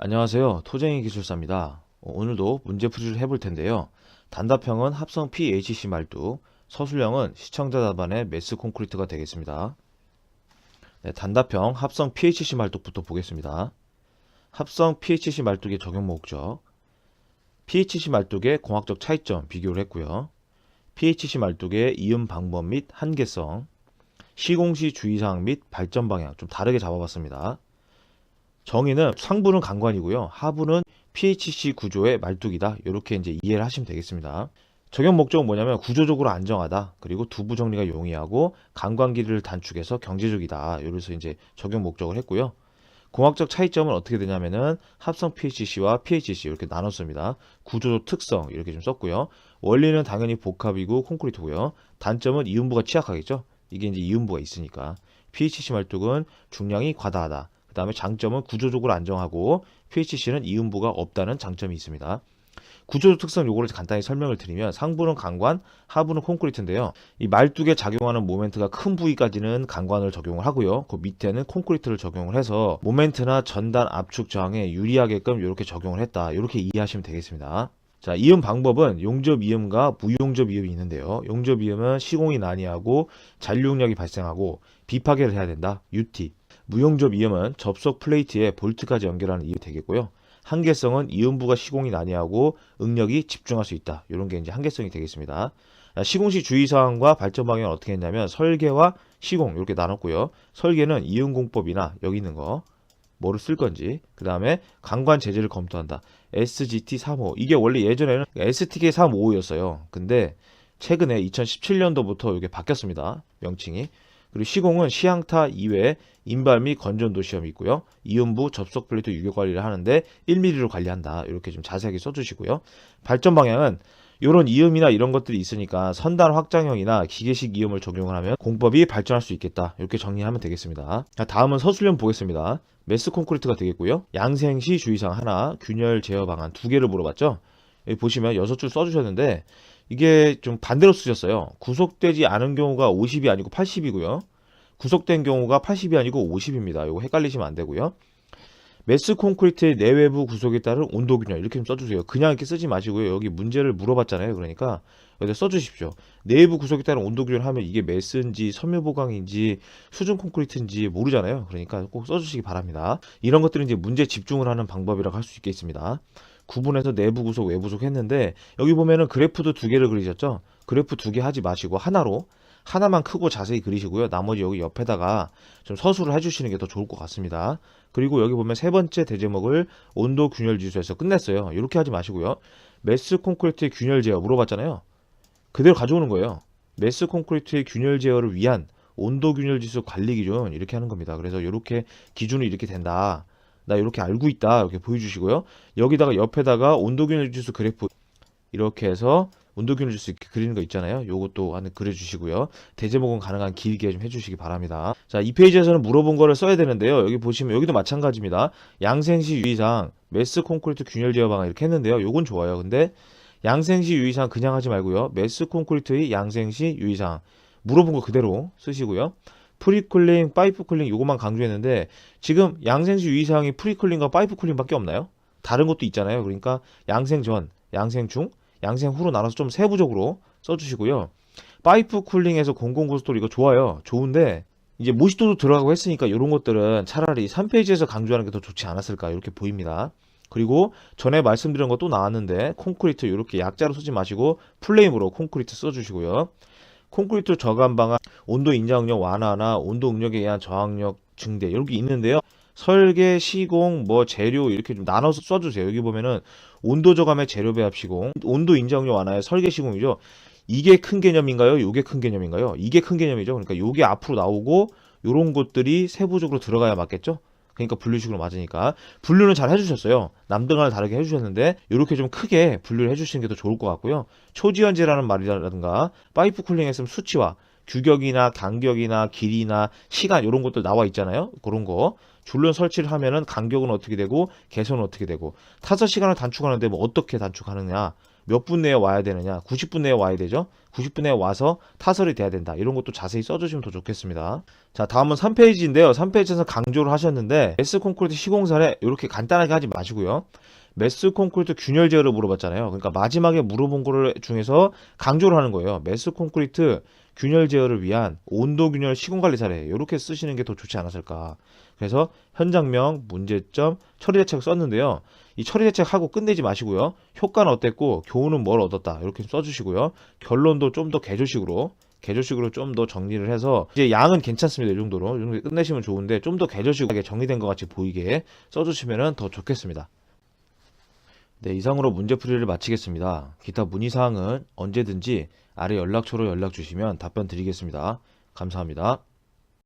안녕하세요. 토쟁이 기술사입니다. 어, 오늘도 문제풀이를 해볼 텐데요. 단답형은 합성 PHC 말뚝, 서술형은 시청자 답안의 메스 콘크리트가 되겠습니다. 네, 단답형 합성 PHC 말뚝부터 보겠습니다. 합성 PHC 말뚝의 적용 목적, PHC 말뚝의 공학적 차이점 비교를 했고요. PHC 말뚝의 이음 방법 및 한계성, 시공시 주의사항 및 발전 방향 좀 다르게 잡아봤습니다. 정의는 상부는 강관이고요. 하부는 PHC 구조의 말뚝이다. 이렇게 이제 이해를 하시면 되겠습니다. 적용 목적은 뭐냐면 구조적으로 안정하다. 그리고 두부 정리가 용이하고 강관 길이를 단축해서 경제적이다. 이래서 이제 적용 목적을 했고요. 공학적 차이점은 어떻게 되냐면은 합성 PHC와 PHC 이렇게 나눴습니다. 구조적 특성 이렇게 좀 썼고요. 원리는 당연히 복합이고 콘크리트고요. 단점은 이음부가 취약하겠죠. 이게 이제 이음부가 있으니까. PHC 말뚝은 중량이 과다하다. 그 다음에 장점은 구조적으로 안정하고 PHC는 이음부가 없다는 장점이 있습니다. 구조적 특성 요거를 간단히 설명을 드리면 상부는 강관, 하부는 콘크리트인데요. 이 말뚝에 작용하는 모멘트가 큰 부위까지는 강관을 적용을 하고요. 그 밑에는 콘크리트를 적용을 해서 모멘트나 전단 압축 저항에 유리하게끔 이렇게 적용을 했다. 이렇게 이해하시면 되겠습니다. 자, 이음 방법은 용접 이음과 무용접 이음이 있는데요. 용접 이음은 시공이 난이하고 잔류력이 발생하고 비파괴를 해야 된다. UT. 무용접 이음은 접속 플레이트에 볼트까지 연결하는 이음이 되겠고요. 한계성은 이음부가 시공이 난이하고 응력이 집중할 수 있다. 이런 게 이제 한계성이 되겠습니다. 자, 시공시 주의사항과 발전 방향은 어떻게 했냐면 설계와 시공 이렇게 나눴고요. 설계는 이음공법이나 여기 있는 거 뭐를 쓸 건지 그 다음에 강관 제재를 검토한다. SGT35 이게 원래 예전에는 STK 35였어요. 근데 최근에 2017년도부터 이게 바뀌었습니다. 명칭이. 그리고 시공은 시향타 이외에 인발 및 건전도 시험이 있고요. 이음부 접속 플레이트 유격 관리를 하는데 1mm로 관리한다. 이렇게 좀 자세하게 써주시고요. 발전 방향은 이런 이음이나 이런 것들이 있으니까 선단 확장형이나 기계식 이음을 적용을 하면 공법이 발전할 수 있겠다. 이렇게 정리하면 되겠습니다. 자, 다음은 서술형 보겠습니다. 메스 콘크리트가 되겠고요. 양생시 주의사항 하나, 균열 제어 방안 두 개를 물어봤죠. 여기 보시면 여섯 줄 써주셨는데 이게 좀 반대로 쓰셨어요. 구속되지 않은 경우가 50이 아니고 80이고요. 구속된 경우가 80이 아니고 50입니다. 이거 헷갈리시면 안 되고요. 메스 콘크리트의 내외부 구속에 따른 온도 균열 이렇게 좀 써주세요. 그냥 이렇게 쓰지 마시고요. 여기 문제를 물어봤잖아요. 그러니까 여기다 써주십시오. 내부 구속에 따른 온도 균열 하면 이게 메스인지 섬유 보강인지 수중 콘크리트인지 모르잖아요. 그러니까 꼭 써주시기 바랍니다. 이런 것들은 이제 문제 집중을 하는 방법이라고 할 수 있겠습니다. 구분해서 내부 구속, 외부 구속 했는데 여기 보면은 그래프도 두 개를 그리셨죠? 그래프 두 개 하지 마시고 하나로 하나만 크고 자세히 그리시고요. 나머지 여기 옆에다가 좀 서술을 해주시는 게 더 좋을 것 같습니다. 그리고 여기 보면 세 번째 대제목을 온도 균열 지수에서 끝냈어요. 이렇게 하지 마시고요. 메스 콘크리트의 균열 제어 물어봤잖아요. 그대로 가져오는 거예요. 메스 콘크리트의 균열 제어를 위한 온도 균열 지수 관리 기준 이렇게 하는 겁니다. 그래서 이렇게 기준이 이렇게 된다. 나 이렇게 알고 있다. 이렇게 보여주시고요. 여기다가 옆에다가 온도 균열 지수 그래프 이렇게 해서 온도 균열 지수 이렇게 그리는 거 있잖아요. 요것도 하나 그려주시고요. 대제목은 가능한 길게 좀 해주시기 바랍니다. 자, 이 페이지에서는 물어본 거를 써야 되는데요. 여기 보시면 여기도 마찬가지입니다. 양생시 유의사항 메스 콘크리트 균열 제어 방안 이렇게 했는데요. 요건 좋아요. 근데 양생시 유의사항 그냥 하지 말고요. 메스 콘크리트의 양생시 유의사항 물어본 거 그대로 쓰시고요. 프리쿨링, 파이프 쿨링 요것만 강조했는데 지금 양생시 유의사항이 프리쿨링과 파이프 쿨링밖에 없나요? 다른 것도 있잖아요. 그러니까 양생 전, 양생 중, 양생 후로 나눠서 좀 세부적으로 써주시고요. 파이프 쿨링에서 공공고속도로 이거 좋아요. 좋은데 이제 모시도도 들어가고 했으니까 이런 것들은 차라리 3페이지에서 강조하는 게 더 좋지 않았을까 이렇게 보입니다. 그리고 전에 말씀드린 것도 나왔는데 콘크리트 이렇게 약자로 쓰지 마시고 플레임으로 콘크리트 써주시고요. 콘크리트 저감 방안, 온도 인자 응력 완화나 온도 응력에 의한 저항력 증대 이렇게 있는데요. 설계, 시공, 뭐 재료 이렇게 좀 나눠서 써주세요. 여기 보면은 온도 저감의 재료 배합 시공, 온도 응력 완화의 설계 시공이죠. 이게 큰 개념인가요? 요게 큰 개념인가요? 이게 큰 개념이죠. 그러니까 요게 앞으로 나오고 요런 것들이 세부적으로 들어가야 맞겠죠? 그러니까 분류식으로 맞으니까 분류는 잘 해주셨어요. 남들과는 다르게 해주셨는데 이렇게 좀 크게 분류를 해주시는 게 더 좋을 것 같고요. 초지연제라는 말이라든가 파이프 쿨링 했으면 수치와 규격이나 간격이나 길이나 시간 이런 것들 나와 있잖아요. 그런 거. 줄눈 설치를 하면은 간격은 어떻게 되고 개선은 어떻게 되고. 타서 시간을 단축하는데 뭐 어떻게 단축하느냐. 몇 분 내에 와야 되느냐. 90분 내에 와야 되죠. 90분 내에 와서 타설이 돼야 된다. 이런 것도 자세히 써주시면 더 좋겠습니다. 자 다음은 3페이지인데요. 3페이지에서 강조를 하셨는데 메스 콘크리트 시공사례 이렇게 간단하게 하지 마시고요 메스 콘크리트 균열 제어를 물어봤잖아요 그러니까 마지막에 물어본 거를 중에서 강조를 하는 거예요 메스 콘크리트 균열 제어를 위한 온도 균열 시공 관리 사례 이렇게 쓰시는 게 더 좋지 않았을까 그래서 현장명 문제점 처리 대책 썼는데요 이 처리 대책하고 끝내지 마시고요. 효과는 어땠고 교훈은 뭘 얻었다. 이렇게 좀 써주시고요. 결론도 좀 더 개조식으로 개조식으로 좀 더 정리를 해서 이제 양은 괜찮습니다. 이 정도로 끝내시면 좋은데 좀 더 개조식하게 정리된 것 같이 보이게 써주시면 더 좋겠습니다. 네, 이상으로 문제풀이를 마치겠습니다. 기타 문의사항은 언제든지 아래 연락처로 연락 주시면 답변 드리겠습니다. 감사합니다.